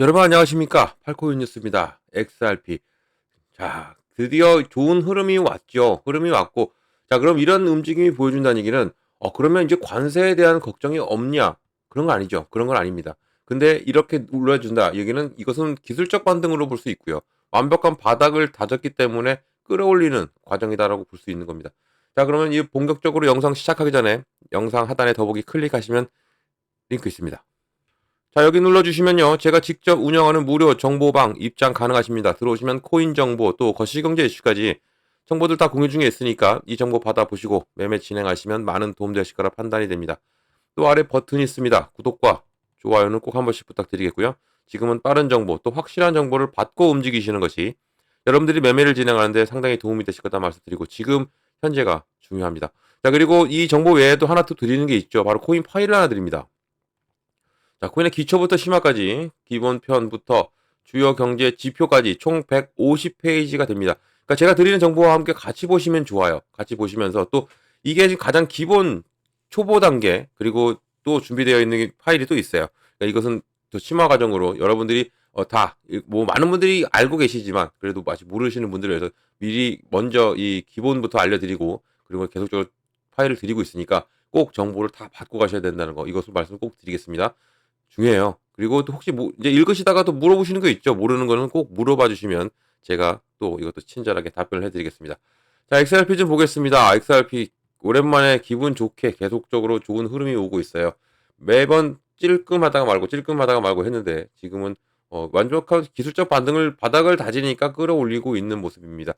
여러분 안녕하십니까? 팔코인 뉴스입니다. XRP 자 드디어 좋은 흐름이 왔죠. 흐름이 왔고. 자 그럼 이런 움직임이 보여준다는 얘기는 어 그러면 이제 관세에 대한 걱정이 없냐? 그런 거 아니죠. 그런 건 아닙니다. 근데 이렇게 눌러준다. 여기는 이것은 기술적 반등으로 볼 수 있고요. 완벽한 바닥을 다졌기 때문에 끌어올리는 과정이다라고 볼 수 있는 겁니다 자 그러면 이 본격적으로 영상 시작하기 전에 영상 하단에 더보기 클릭하시면 링크 있습니다. 자 여기 눌러주시면요. 제가 직접 운영하는 무료 정보방 입장 가능하십니다. 들어오시면 코인 정보 또 거시경제 이슈까지 정보들 다 공유 중에 있으니까 이 정보 받아보시고 매매 진행하시면 많은 도움 되실 거라 판단이 됩니다. 또 아래 버튼이 있습니다. 구독과 좋아요는 꼭 한 번씩 부탁드리겠고요. 지금은 빠른 정보 또 확실한 정보를 받고 움직이시는 것이 여러분들이 매매를 진행하는데 상당히 도움이 되실 거다 말씀드리고 지금 현재가 중요합니다 자 그리고 이 정보 외에도 하나 또 드리는 게 있죠 바로 코인 파일을 하나 드립니다 자, 코인의 기초부터 심화까지 기본편부터 주요 경제 지표까지 총 150페이지가 됩니다. 그러니까 제가 드리는 정보와 함께 같이 보시면 좋아요. 같이 보시면서 또 이게 지금 가장 기본 초보 단계 그리고 또 준비되어 있는 파일이 또 있어요. 그러니까 이것은 또 심화 과정으로 여러분들이 어, 다, 뭐, 많은 분들이 알고 계시지만, 그래도 아직 모르시는 분들을 위해서 미리 먼저 이 기본부터 알려드리고, 그리고 계속적으로 파일을 드리고 있으니까 꼭 정보를 다 받고 가셔야 된다는 거, 이것을 말씀 꼭 드리겠습니다. 중요해요. 그리고 또 혹시 뭐 이제 읽으시다가 또 물어보시는 거 있죠. 모르는 거는 꼭 물어봐 주시면 제가 또 이것도 친절하게 답변을 해드리겠습니다. 자, XRP 좀 보겠습니다. XRP 오랜만에 기분 좋게 계속적으로 좋은 흐름이 오고 있어요. 매번 찔끔하다가 말고 찔끔하다가 말고 했는데 지금은 어, 완벽한 기술적 반등을 바닥을 다지니까 끌어올리고 있는 모습입니다.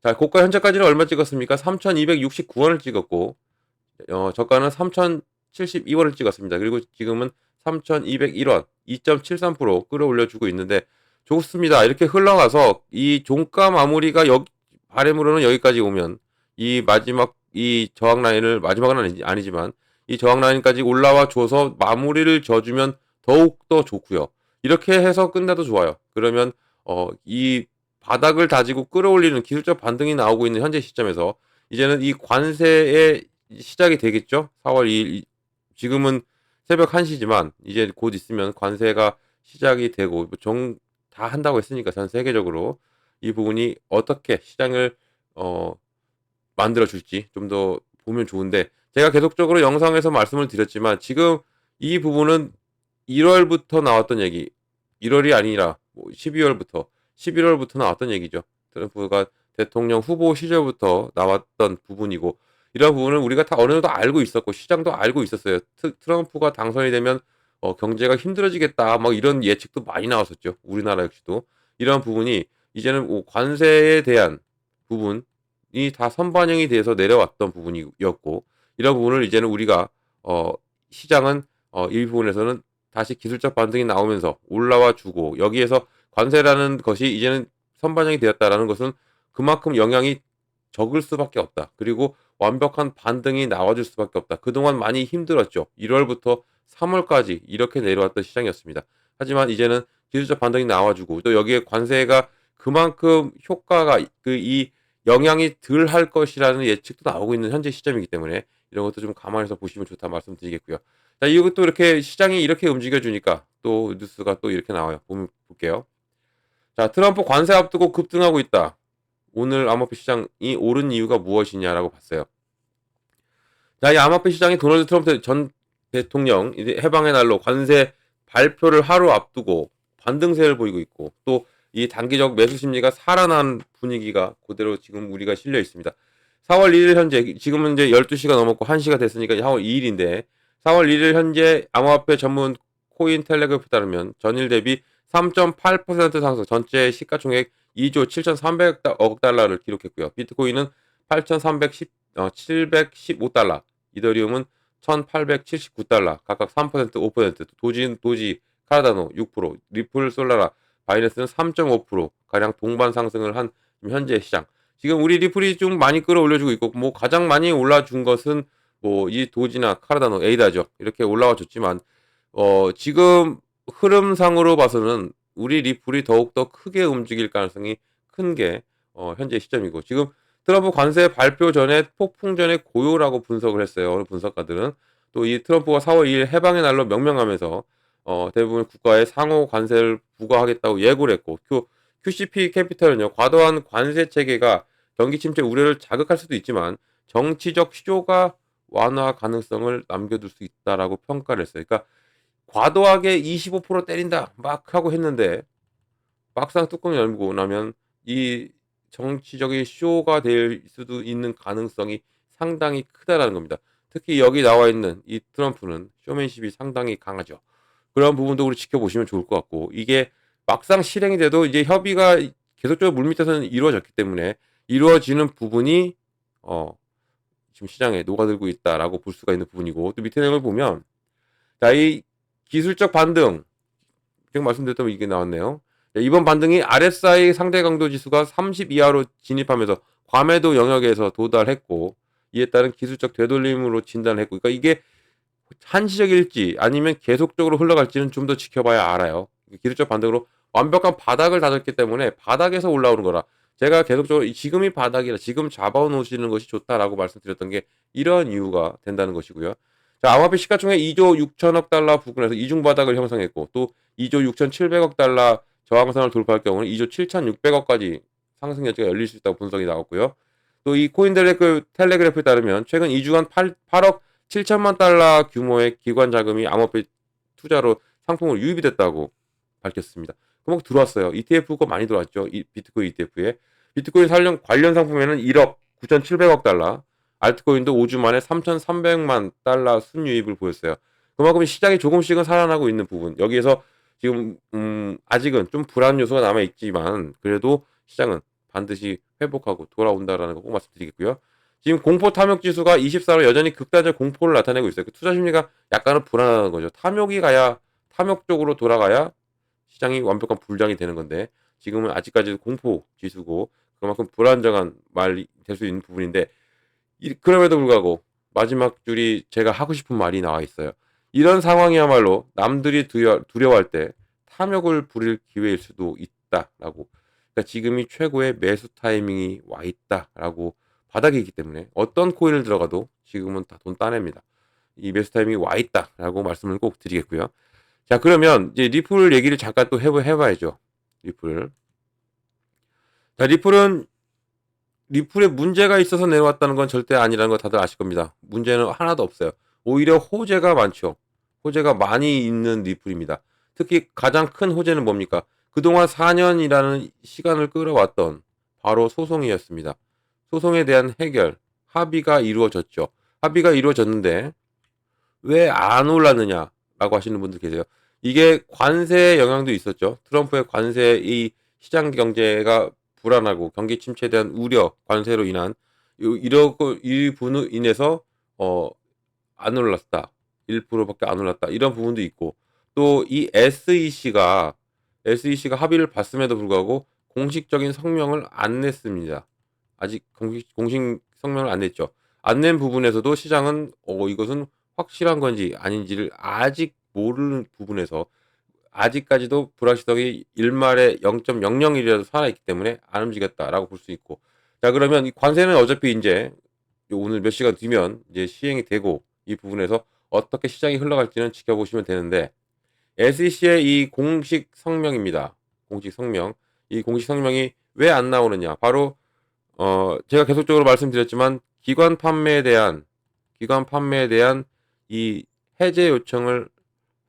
자, 고가 현재까지는 얼마 찍었습니까? 3,269원을 찍었고 어, 저가는 3,072원을 찍었습니다. 그리고 지금은 3,201원, 2.73% 끌어올려주고 있는데 좋습니다. 이렇게 흘러가서 이 종가 마무리가 여기 바램으로는 여기까지 오면 이 마지막 이 저항 라인을 마지막은 아니, 아니지만 이 저항 라인까지 올라와 줘서 마무리를 져주면 더욱 더 좋고요. 이렇게 해서 끝나도 좋아요. 그러면 어, 이 바닥을 다지고 끌어올리는 기술적 반등이 나오고 있는 현재 시점에서 이제는 이 관세의 시작이 되겠죠. 4월 2일 지금은 새벽 1시지만 이제 곧 있으면 관세가 시작이 되고 정 다 한다고 했으니까 전 세계적으로 이 부분이 어떻게 시장을 어 만들어 줄지 좀 더 보면 좋은데 제가 계속적으로 영상에서 말씀을 드렸지만 지금 이 부분은 1월부터 나왔던 얘기 1월이 아니라 뭐 12월부터 11월부터 나왔던 얘기죠. 트럼프가 대통령 후보 시절부터 나왔던 부분이고 이런 부분은 우리가 다 어느 정도 알고 있었고 시장도 알고 있었어요. 트, 트럼프가 당선이 되면 어, 경제가 힘들어지겠다 막 이런 예측도 많이 나왔었죠. 우리나라 역시도 이런 부분이 이제는 뭐 관세에 대한 부분이 다 선반영이 돼서 내려왔던 부분이었고 이런 부분을 이제는 우리가 어, 시장은 어, 이 부분에서는 다시 기술적 반등이 나오면서 올라와 주고 여기에서 관세라는 것이 이제는 선반영이 되었다라는 것은 그만큼 영향이 적을 수밖에 없다. 그리고 완벽한 반등이 나와줄 수밖에 없다. 그동안 많이 힘들었죠. 1월부터 3월까지 이렇게 내려왔던 시장이었습니다. 하지만 이제는 기술적 반등이 나와주고 또 여기에 관세가 그만큼 효과가 그 이 영향이 덜 할 것이라는 예측도 나오고 있는 현재 시점이기 때문에 이런 것도 좀 감안해서 보시면 좋다 말씀드리겠고요. 자, 이것도 이렇게 시장이 이렇게 움직여주니까 또 뉴스가 또 이렇게 나와요. 보면 볼게요. 자, 트럼프 관세 앞두고 급등하고 있다. 오늘 암호화폐 시장이 오른 이유가 무엇이냐라고 봤어요. 자, 이 암호화폐 시장이 도널드 트럼프 전 대통령 해방의 날로 관세 발표를 하루 앞두고 반등세를 보이고 있고 또 이 단기적 매수 심리가 살아난 분위기가 그대로 지금 우리가 실려 있습니다. 4월 1일 현재 지금은 이제 12시가 넘었고 1시가 됐으니까 4월 2일인데 4월 1일 현재 암호화폐 전문 코인 텔레그래프에 따르면 전일 대비 3.8% 상승 전체 시가총액 2조 7,300억 달러를 기록했고요. 비트코인은 8,310 어, 715달러, 이더리움은 1,879달러, 각각 3%, 5%, 도지, 도지, 카르다노 6%, 리플 솔라라, 바이낸스는 3.5% 가량 동반 상승을 한 현재 시장. 지금 우리 리플이 좀 많이 끌어올려주고 있고, 뭐 가장 많이 올라준 것은 뭐 이 도지나 카르다노, 에이다죠. 이렇게 올라와 줬지만, 어, 지금 흐름상으로 봐서는 우리 리플이 더욱더 크게 움직일 가능성이 큰 게, 어, 현재 시점이고, 지금 트럼프 관세 발표 전에 폭풍 전에 고요라고 분석을 했어요. 어느 분석가들은 또 이 트럼프가 4월 2일 해방의 날로 명명하면서 어, 대부분 국가에 상호 관세를 부과하겠다고 예고를 했고 q, QCP 캐피털은요 과도한 관세 체계가 경기 침체 우려를 자극할 수도 있지만 정치적 쇼가 완화 가능성을 남겨둘 수 있다라고 평가를 했어요. 그러니까 과도하게 25% 때린다 막 하고 했는데 막상 뚜껑 열고 나면 이 정치적인 쇼가 될 수도 있는 가능성이 상당히 크다라는 겁니다. 특히 여기 나와 있는 이 트럼프는 쇼맨십이 상당히 강하죠. 그런 부분도 우리 지켜보시면 좋을 것 같고 이게 막상 실행이 돼도 이제 협의가 계속적으로 물밑에서는 이루어졌기 때문에 이루어지는 부분이 어 지금 시장에 녹아들고 있다라고 볼 수가 있는 부분이고 또 밑에 내용을 보면 자 이 기술적 반등 지금 말씀드렸던 이게 나왔네요. 자, 이번 반등이 RSI 상대 강도 지수가 30 이하로 진입하면서 과매도 영역에서 도달했고 이에 따른 기술적 되돌림으로 진단했고 그러니까 이게 한시적일지 아니면 계속적으로 흘러갈지는 좀 더 지켜봐야 알아요. 기술적 반등으로 완벽한 바닥을 다졌기 때문에 바닥에서 올라오는 거라 제가 계속적으로 이 지금이 바닥이라 지금 잡아놓으시는 것이 좋다라고 말씀드렸던 게 이런 이유가 된다는 것이고요. 자, 암호화폐 시가총액 2조 6천억 달러 부근에서 이중 바닥을 형성했고 또 2조 6,700억 달러 저항선을 돌파할 경우는 2조 7,600억까지 상승 여지가 열릴 수 있다고 분석이 나왔고요. 또 이 코인델레그 텔레그래프에 따르면 최근 2주간 8, 8억 7천만 달러 규모의 기관 자금이 암호화폐 투자로 상품으로 유입이 됐다고 밝혔습니다. 그만 들어왔어요. ETF가 많이 들어왔죠. 이 비트코인 ETF에. 비트코인 관련, 관련 상품에는 1억 9,700억 달러, 알트코인도 5주 만에 3,300만 달러 순유입을 보였어요. 그만큼 시장이 조금씩은 살아나고 있는 부분. 여기에서 지금 음, 아직은 좀 불안 요소가 남아 있지만 그래도 시장은 반드시 회복하고 돌아온다라는 거 꼭 말씀드리겠고요. 지금 공포 탐욕 지수가 24로 여전히 극단적 공포를 나타내고 있어요. 그 투자 심리가 약간은 불안하다는 거죠. 탐욕이 가야 탐욕 쪽으로 돌아가야 시장이 완벽한 불장이 되는 건데 지금은 아직까지도 공포 지수고 그만큼 불안정한 말이 될 수 있는 부분인데 이, 그럼에도 불구하고 마지막 줄이 제가 하고 싶은 말이 나와 있어요. 이런 상황이야말로 남들이 두려, 두려워 할 때 탐욕을 부릴 기회일 수도 있다라고. 그러니까 지금이 최고의 매수 타이밍이 와 있다라고 바닥이기 때문에 어떤 코인을 들어가도 지금은 다 돈 따냅니다. 이 매수 타이밍이 와 있다라고 말씀을 꼭 드리겠고요. 자 그러면 이제 리플 얘기를 잠깐 또 해봐, 해봐야죠. 리플. 자 리플은 리플에 문제가 있어서 내려왔다는 건 절대 아니라는 거 다들 아실 겁니다. 문제는 하나도 없어요. 오히려 호재가 많죠. 호재가 많이 있는 리플입니다. 특히 가장 큰 호재는 뭡니까? 그동안 4년이라는 시간을 끌어왔던 바로 소송이었습니다. 소송에 대한 해결, 합의가 이루어졌죠. 합의가 이루어졌는데 왜 안 올랐느냐 라고 하시는 분들 계세요. 이게 관세 영향도 있었죠. 트럼프의 관세 이 시장 경제가 불안하고 경기 침체에 대한 우려, 관세로 인한 이러고 이 부분으로 인해서 어 안 올랐다. 1%밖에 안 올랐다. 이런 부분도 있고 또 이 SEC가 SEC가 합의를 봤음에도 불구하고 공식적인 성명을 안 냈습니다. 아직 공식, 공식 성명을 안 냈죠. 안 낸 부분에서도 시장은 어, 이것은 확실한 건지 아닌지를 아직 모르는 부분에서 아직까지도 불확실성이 일말에 0.001이라도 살아있기 때문에 안 움직였다라고 볼 수 있고 자 그러면 이 관세는 어차피 이제 오늘 몇 시간 뒤면 이제 시행이 되고 이 부분에서 어떻게 시장이 흘러갈지는 지켜보시면 되는데 SEC의 이 공식 성명입니다. 공식 성명. 이 공식 성명이 왜 안 나오느냐? 바로 어 제가 계속적으로 말씀드렸지만 기관 판매에 대한 기관 판매에 대한 이 해제 요청을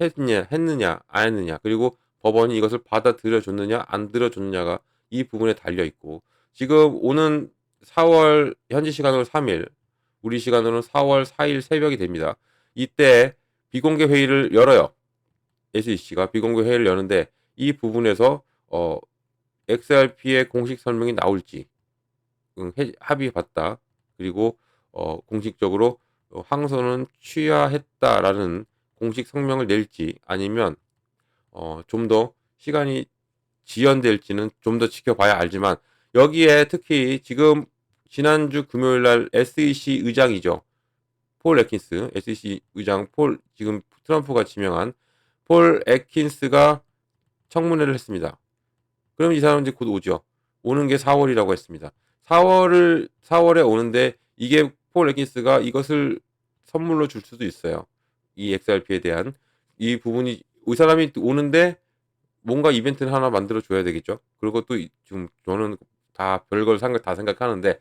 했느냐, 했느냐, 안 했느냐, 그리고 법원이 이것을 받아들여 줬느냐, 안 들어 줬느냐가 이 부분에 달려 있고, 지금 오는 4월, 현지 시간으로 3일, 우리 시간으로는 4월 4일 새벽이 됩니다. 이때 비공개 회의를 열어요. SEC가 비공개 회의를 여는데, 이 부분에서, 어, XRP의 공식 설명이 나올지, 응, 합의 봤다. 그리고, 어, 공식적으로 어, 항소는 취하했다라는 공식 성명을 낼지 아니면 어, 좀 더 시간이 지연될지는 좀 더 지켜봐야 알지만 여기에 특히 지금 지난주 금요일 날 SEC 의장이죠. 폴 에킨스, SEC 의장 폴 지금 트럼프가 지명한 폴 에킨스가 청문회를 했습니다. 그럼 이 사람은 이제 곧 오죠. 오는 게 4월이라고 했습니다. 4월을 4월에 오는데 이게 폴 에킨스가 이것을 선물로 줄 수도 있어요. 이 XRP에 대한 이 부분이 이 사람이 오는데 뭔가 이벤트를 하나 만들어 줘야 되겠죠. 그리고 또 이- 지금 저는 다 별걸 생각 다 생각하는데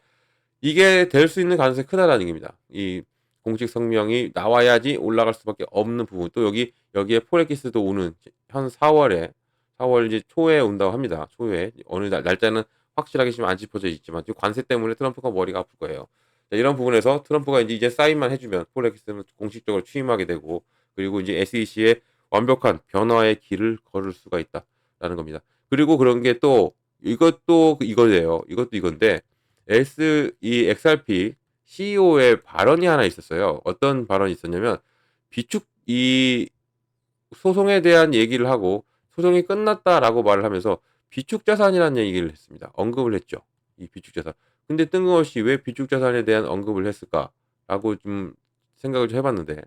이게 될 수 있는 가능성이 크다라는 얘기입니다. 이 공식 성명이 나와야지 올라갈 수밖에 없는 부분. 또 여기 여기에 폴에키스도 오는 현 4월에 4월 이제 초에 온다고 합니다. 초에 어느 날 날짜는 확실하게 지금 안 짚어져 있지만 지금 관세 때문에 트럼프가 머리가 아플 거예요. 자, 이런 부분에서 트럼프가 이제 이제 사인만 해주면 폴에키스는 공식적으로 취임하게 되고 그리고 이제 SEC의 완벽한 변화의 길을 걸을 수가 있다라는 겁니다. 그리고 그런 게 또 이것도 이거예요. 이것도 이건데 S 이 XRP CEO의 발언이 하나 있었어요. 어떤 발언이 있었냐면 비축 이 소송에 대한 얘기를 하고 소송이 끝났다라고 말을 하면서 비축 자산이라는 얘기를 했습니다. 언급을 했죠. 이 비축 자산. 근데 뜬금없이 왜 비축 자산에 대한 언급을 했을까라고 좀 생각을 좀 해봤는데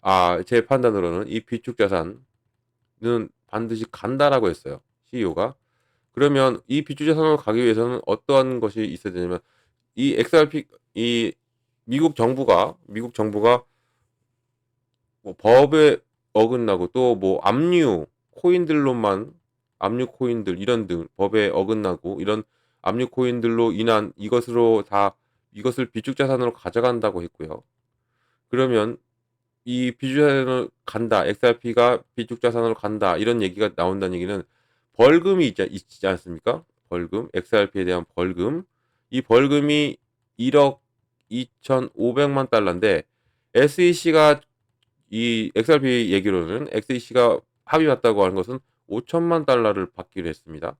아, 제 판단으로는 이 비축 자산은 반드시 간다라고 했어요. CEO가. 그러면 이 비축 자산으로 가기 위해서는 어떠한 것이 있어야 되냐면 이 XRP 이 미국 정부가 미국 정부가 뭐 법에 어긋나고 또 뭐 압류 코인들로만 압류 코인들 이런 등 법에 어긋나고 이런 압류 코인들로 인한 이것으로 다 이것을 비축 자산으로 가져간다고 했고요. 그러면 이 비축 자산으로 간다. XRP가 비축 자산으로 간다. 이런 얘기가 나온다는 얘기는 벌금이 있지, 있지 않습니까? 벌금, XRP에 대한 벌금. 이 벌금이 1억 2,500만 달러인데 SEC가 이 XRP 얘기로는 SEC가 합의 왔다고 하는 것은 5천만 달러를 받기로 했습니다.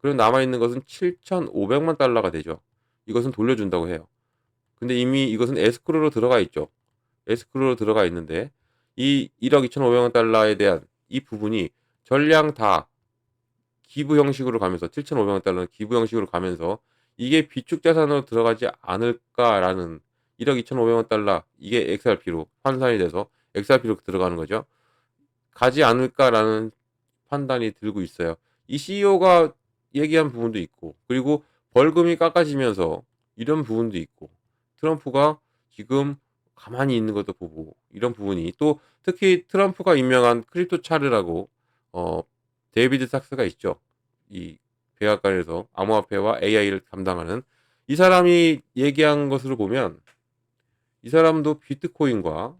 그리고 남아 있는 것은 7,500만 달러가 되죠. 이것은 돌려준다고 해요. 근데 이미 이것은 에스크로로 들어가 있죠. 에스크로로 들어가 있는데 이 1억 2,500만 달러에 대한 이 부분이 전량 다 기부 형식으로 가면서 7,500만 달러는 기부 형식으로 가면서 이게 비축 자산으로 들어가지 않을까라는 1억 2,500만 달러 이게 XRP로 환산이 돼서 XRP로 들어가는 거죠. 가지 않을까라는 판단이 들고 있어요. 이 CEO가 얘기한 부분도 있고 그리고 벌금이 깎아지면서 이런 부분도 있고 트럼프가 지금 가만히 있는 것도 보고 이런 부분이 또 특히 트럼프가 임명한 크립토 차르라고 어 데이비드 삭스가 있죠. 이 백악관에서 암호화폐와 AI를 담당하는 이 사람이 얘기한 것으로 보면 이 사람도 비트코인과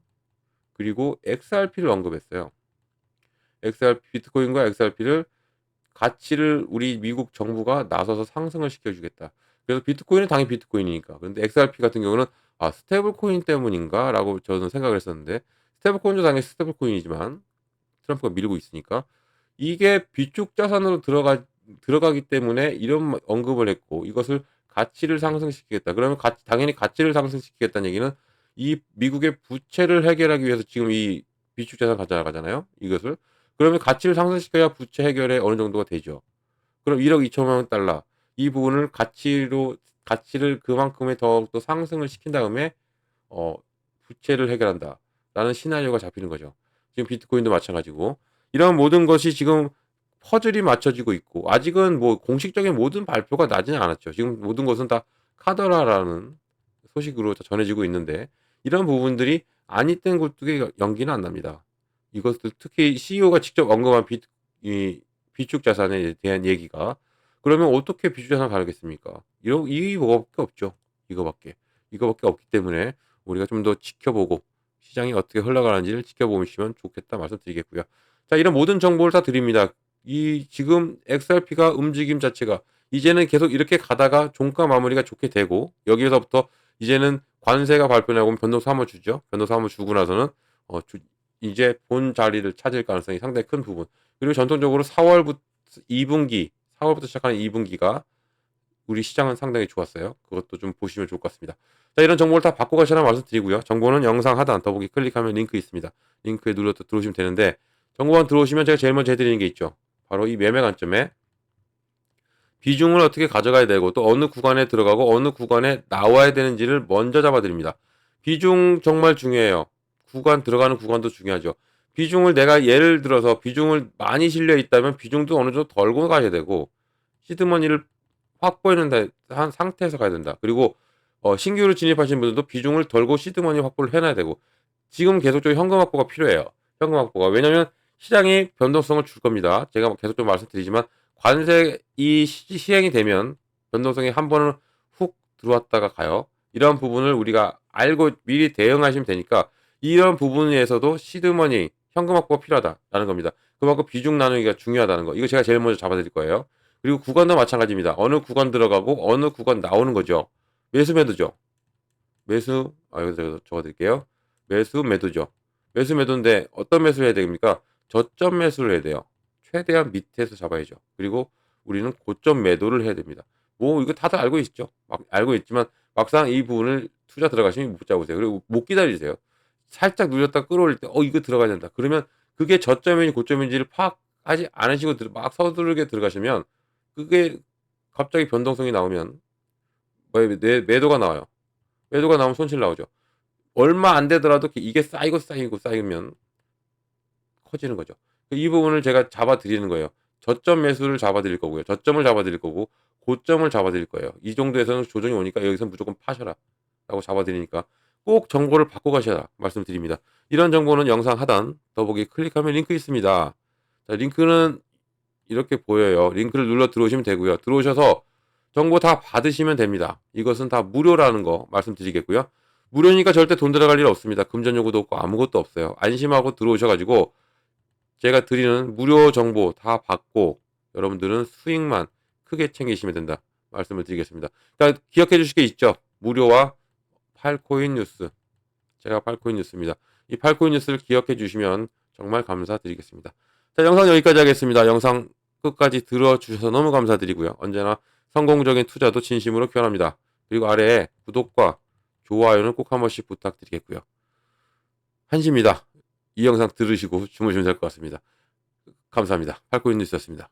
그리고 XRP를 언급했어요. XRP 비트코인과 XRP를 가치를 우리 미국 정부가 나서서 상승을 시켜주겠다. 그래서 비트코인은 당연히 비트코인이니까. 그런데 XRP 같은 경우는 아 스테이블 코인 때문인가 라고 저는 생각을 했었는데 스테이블 코인도 당연히 스테이블 코인이지만 트럼프가 밀고 있으니까 이게 비축 자산으로 들어가 들어가기 때문에 이런 언급을 했고 이것을 가치를 상승시키겠다. 그러면 가, 당연히 가치를 상승시키겠다는 얘기는 이 미국의 부채를 해결하기 위해서 지금 이 비축 자산 가져가잖아요. 이것을 그러면 가치를 상승시켜야 부채 해결에 어느 정도가 되죠. 그럼 1억 2천만 달러 이 부분을 가치로 가치를 그만큼의 더욱더 상승을 시킨 다음에 어 부채를 해결한다라는 시나리오가 잡히는 거죠. 지금 비트코인도 마찬가지고 이런 모든 것이 지금 퍼즐이 맞춰지고 있고 아직은 뭐 공식적인 모든 발표가 나지는 않았죠. 지금 모든 것은 다 카더라라는 소식으로 전해지고 있는데 이런 부분들이 아니 땐 굴뚝에 연기는 안 납니다. 이것들 특히 CEO가 직접 언급한 비, 이 비축 자산에 대한 얘기가 그러면 어떻게 비축 자산을 가르겠습니까? 이런 이거밖에 없죠. 이거밖에 이거밖에 없기 때문에 우리가 좀 더 지켜보고 시장이 어떻게 흘러가는지를 지켜보시면 좋겠다 말씀드리겠고요. 자 이런 모든 정보를 다 드립니다. 이 지금 XRP가 움직임 자체가 이제는 계속 이렇게 가다가 종가 마무리가 좋게 되고 여기에서부터 이제는 관세가 발표나고 변동사 한번 주죠. 변동사 한번 주고 나서는 어, 주, 이제 본 자리를 찾을 가능성이 상당히 큰 부분. 그리고 전통적으로 4월부터 2분기, 4월부터 시작하는 2분기가 우리 시장은 상당히 좋았어요. 그것도 좀 보시면 좋을 것 같습니다. 자, 이런 정보를 다 받고 가시라 말씀드리고요. 정보는 영상 하단 더보기 클릭하면 링크 있습니다. 링크에 눌러서 들어오시면 되는데 정보만 들어오시면 제가 제일 먼저 해드리는 게 있죠. 바로 이 매매 관점에 비중을 어떻게 가져가야 되고 또 어느 구간에 들어가고 어느 구간에 나와야 되는지를 먼저 잡아드립니다. 비중 정말 중요해요. 구간 들어가는 구간도 중요하죠. 비중을 내가 예를 들어서 비중을 많이 실려 있다면 비중도 어느 정도 덜고 가야 되고 시드머니를 확보해놓은 다- 한 상태에서 가야 된다. 그리고 어, 신규로 진입하신 분들도 비중을 덜고 시드머니 확보를 해놔야 되고 지금 계속적으로 현금 확보가 필요해요. 현금 확보가 왜냐하면 시장이 변동성을 줄 겁니다. 제가 계속 좀 말씀드리지만 관세 이 시, 시행이 되면 변동성이 한 번은 훅 들어왔다가 가요. 이런 부분을 우리가 알고 미리 대응하시면 되니까 이런 부분에서도 시드머니 현금 확보가 필요하다라는 겁니다. 그만큼 비중 나누기가 중요하다는 거. 이거 제가 제일 먼저 잡아드릴 거예요. 그리고 구간도 마찬가지입니다. 어느 구간 들어가고 어느 구간 나오는 거죠. 매수 매도죠. 매수 아 여기서 적어드릴게요. 매수 매도죠. 매수 매도인데 어떤 매수를 해야 됩니까? 저점 매수를 해야 돼요. 최대한 밑에서 잡아야죠. 그리고 우리는 고점 매도를 해야 됩니다. 뭐 이거 다들 알고 있죠. 막 알고 있지만 막상 이 부분을 투자 들어가시면 못 잡으세요. 그리고 못 기다리세요. 살짝 눌렸다 끌어올릴 때 어 이거 들어가야 된다. 그러면 그게 저점인지 고점인지를 파악하지 않으시고 들- 막 서두르게 들어가시면 그게 갑자기 변동성이 나오면 뭐 매, 매도가 나와요. 매도가 나오면 손실 나오죠. 얼마 안 되더라도 이게 쌓이고 쌓이고 쌓이면 커지는 거죠. 이 부분을 제가 잡아 드리는 거예요. 저점 매수를 잡아 드릴 거고요. 저점을 잡아 드릴 거고 고점을 잡아 드릴 거예요. 이 정도에서는 조정이 오니까 여기서 무조건 파셔라. 라고 잡아 드리니까 꼭 정보를 받고 가셔라 말씀드립니다. 이런 정보는 영상 하단 더보기 클릭하면 링크 있습니다. 자, 링크는 이렇게 보여요. 링크를 눌러 들어오시면 되고요. 들어오셔서 정보 다 받으시면 됩니다. 이것은 다 무료라는 거 말씀드리겠고요. 무료니까 절대 돈 들어갈 일 없습니다. 금전 요구도 없고 아무것도 없어요. 안심하고 들어오셔가지고 제가 드리는 무료 정보 다 받고 여러분들은 수익만 크게 챙기시면 된다. 말씀을 드리겠습니다. 그러니까 기억해 주실 게 있죠. 무료와 팔코인 뉴스. 제가 팔코인 뉴스입니다. 이 팔코인 뉴스를 기억해 주시면 정말 감사드리겠습니다. 자, 영상 여기까지 하겠습니다. 영상 끝까지 들어주셔서 너무 감사드리고요. 언제나 성공적인 투자도 진심으로 기원합니다. 그리고 아래에 구독과 좋아요는 꼭 한 번씩 부탁드리겠고요. 한시입니다. 이 영상 들으시고 주무시면 될 것 같습니다. 감사합니다. 팔코인 뉴스였습니다.